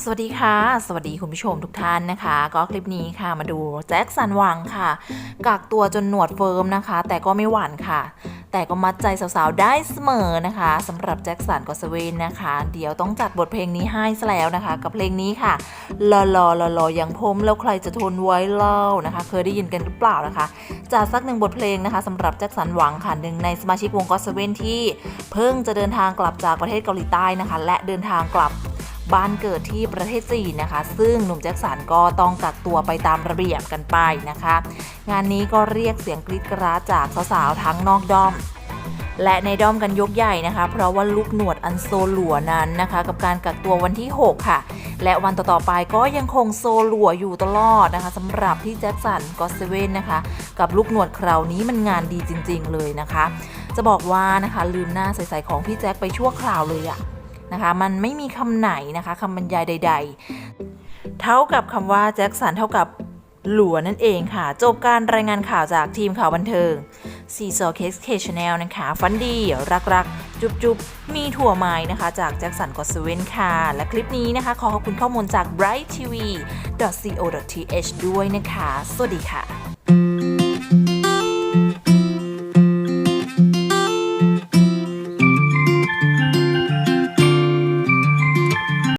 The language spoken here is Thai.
สวัสดีค่ะ สวัสดีคุณผู้ชมทุกท่านนะคะ ก็คลิปนี้ค่ะมาดูแจ็คสันหวังค่ะ กักตัวจนหนวดเฟิร์มนะคะ แต่ก็ไม่หวั่นค่ะ แต่ก็มัดใจสาวๆ ได้เสมอนะคะสำหรับแจ็คสันกอสเวนนะคะ เดี๋ยวต้องจัดบทเพลงนี้ให้ซะแล้วนะคะ กับเพลงนี้ค่ะรอรอรอรอยังพมแล้วใครจะทนไว้เล่านะคะ เคยได้ยินกันหรือเปล่านะคะจัดสักหนึ่งบทเพลงนะคะสำหรับแจ็คสันหวังค่ะหนึ่งในสมาชิกวงกอสเวนที่ เพิ่งจะเดินทางกลับจากประเทศเกาหลีใต้นะคะ และเดินทางกลับ บ้านเกิดที่ประเทศจีนนะคะ ซึ่งหนุ่มแจ็คสันก็ต้องกักตัวไปตามระเบียบกันไปนะคะ งานนี้ก็เรียกเสียงกรีดกราดจากสาวๆทั้งนอกด้อมและในด้อมกันยกใหญ่นะคะ เพราะว่าลูกหนวดอันโซลัวนั้นนะคะ กับการกักตัววันที่ 6 ค่ะ และวันต่อๆไปก็ยังคงโซลัวอยู่ตลอดนะคะสำหรับพี่แจ็คสันก็เซเว่นนะคะ กับลูกหนวดคราวนี้มันงานดีจริง ๆ เลยนะคะ จะบอกว่านะคะลืมหน้าใสๆของพี่แจ็คไปชั่วคราวเลยอะ นะคะ มันไม่มีคำไหนนะคะคำบรรยายใด ๆ เท่ากับคำว่าแจ็คสันเท่ากับหลัวนั่นเองค่ะ จบการรายงานข่าวจากทีมข่าวบันเทิงซีซอเคสเคชแนลนะคะ ฟันดี รักๆจุบๆมีถั่วไม้นะคะ จากแจ็คสันกอสเวนค่ะ และคลิปนี้นะคะ ขอขอบคุณข้อมูลจาก brightTV.co.th ด้วยนะคะ สวัสดีค่ะ